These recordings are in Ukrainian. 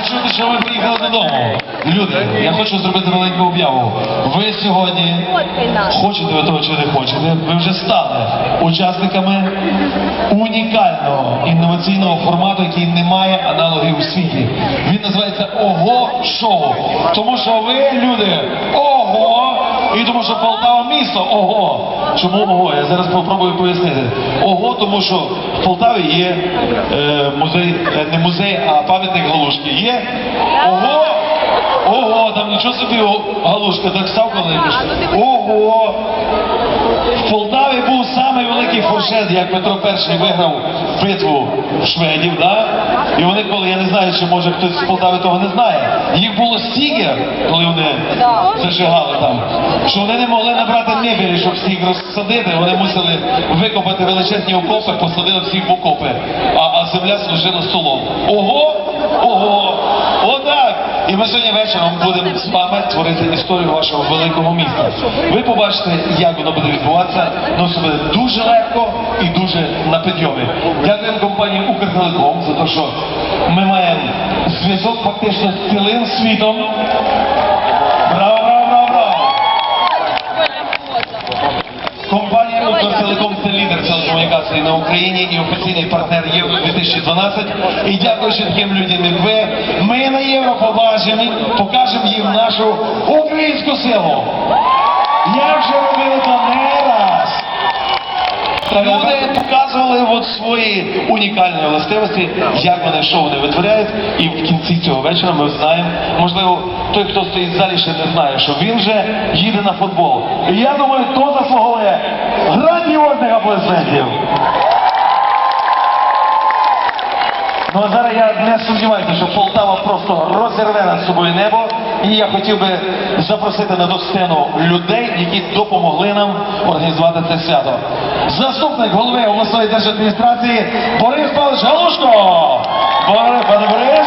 почути, що ви приїхали додому. Люди, я хочу зробити маленьку об'яву. Ви сьогодні хочете ви того чи не хочете, ви вже стали учасниками унікального інноваційного формату, який не має аналогів у світі. Він називається Ого Шоу. Тому що ви, люди, ого! Тому що Полтава місто ого. Чому ого? Я зараз попробую пояснити. Ого, тому що в Полтаві є е, музей, е, не музей, а пам'ятник Галушки. Є ого! Ого, там нічого собі Галушка так став, коли Ого! В був самий великий як Петро І виграв битву шведів, да? І вони коли, я не знаю, чи може хтось з Полтави того не знає, їх було стільки, коли вони зажигали там, що вони не могли набрати мебелі, щоб всіх розсадити, вони мусили викопати величезні окопи, посадили всіх в окопи, а, а земля служила столом. Ого! Ого! Отак! І ми сьогодні вечором будемо з вами творити історію вашого великого міста. Ви побачите, як воно буде відбуватися. Ну, це буде дуже легко і дуже на підйомі. Дякуємо компанії Укртелеком за те, що ми маємо зв'язок фактично з цілим світом. Браво, браво, браво, браво! Укртелеком це лідер телекомунікації на Україні і офіційний партнер Євро 2012. І дякуючи таким людям, як ви, ми на Євро побачимо, покажемо їм нашу українську силу. Як же робили. Люди показували от свої унікальні властивості, як вони що вони витворяють, і в кінці цього вечора ми знаємо, можливо, той, хто стоїть в залі, ще не знає, що він вже їде на футбол. І я думаю, то заслуговує грандіозних аплодисментів. Ну а зараз я не сумніваюся, що Полтава просто розірве над собою небо. І я хотів би запросити на ту сцену людей, які допомогли нам організувати це свято. Заступник голови обласної держадміністрації Борис Павлович Галушко. Борис, пане Борис.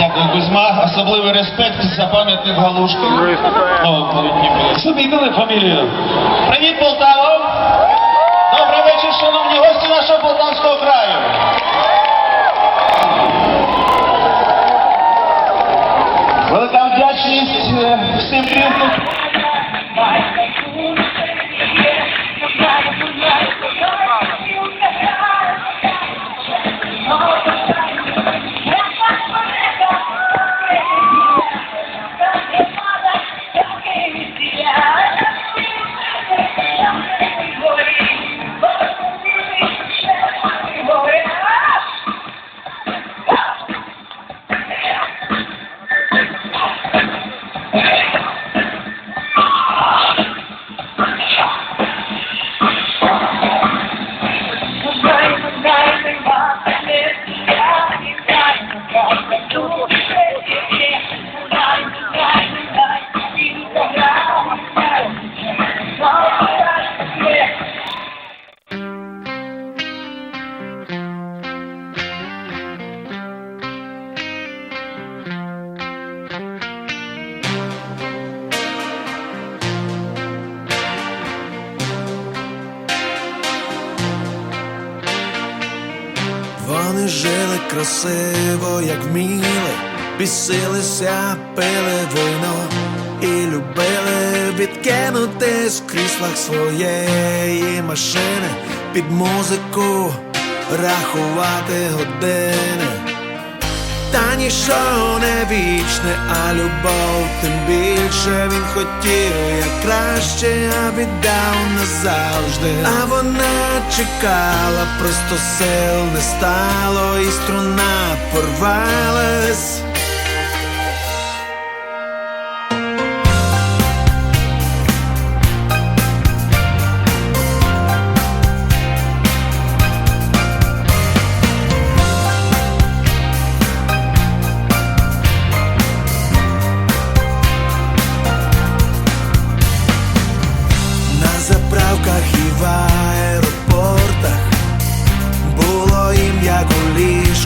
Дякую, Кузьма. Особливий респект за пам'ятник Галушки. О, Замінили фамілію. Привіт, Полтава! Добрий вечір, шановні гості нашого Полтавського краю. Велика вдячність е, всім тим, Вони жили красиво, як вміли, бісилися, пили вино і любили відкинути з кріслах своєї машини під музику рахувати години. Та ніщо не вічне, а любов тим більше він хотів, як краще, а віддав назавжди. А вона чекала, просто сил не стало, і струна порвалась.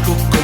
У